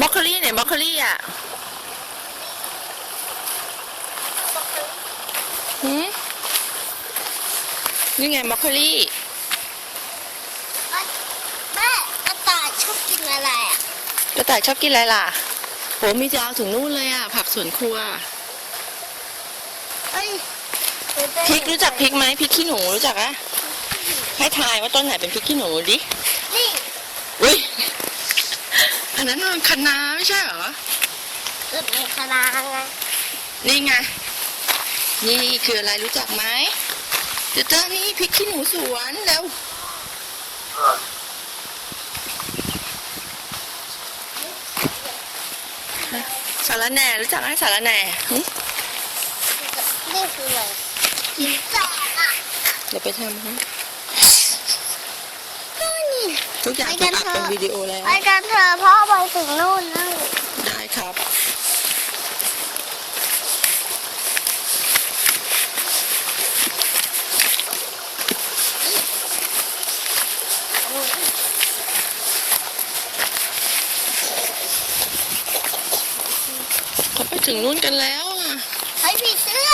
บล็อกโคลี่ไหนบล็อกโคลี่อะหืมนี่ไงบล็อกโคลี่แม่กระต่ายชอบกินอะไรอะกระต่ายชอบกินอะไรล่ะโหมีจะเอาถึงนู่นเลยอะ ผักสวนครัวเอ้ยพริกรู้จักพริกไหมพริกขี้หนูรู้จักอะให้ทายว่าต้นไหนเป็นพริกขี้หนูดินี่อุ้ย อันนั้นมันคะน้าไม่ใช่เหรอเกิดในคณะไงนี่ไง นี่คืออะไรรู้จักไหมเดี๋ยวเจ้านี่พริกขี้หนูสวนแล้วสารแหน่รู้จักไหมสารแหน่หึนี่คืออะไรกินแจกอะเดี๋ยวไปทำให้ก็นี่ทุกอย่างถูกอัดเป็นวิดีโอแล้ว ไปกันเถอะพ่อไป ถึงนู่นนั่งได้ครับ เขาไปถึงนู่นกันแล้วอะ เฮ้ยผีเสื้อ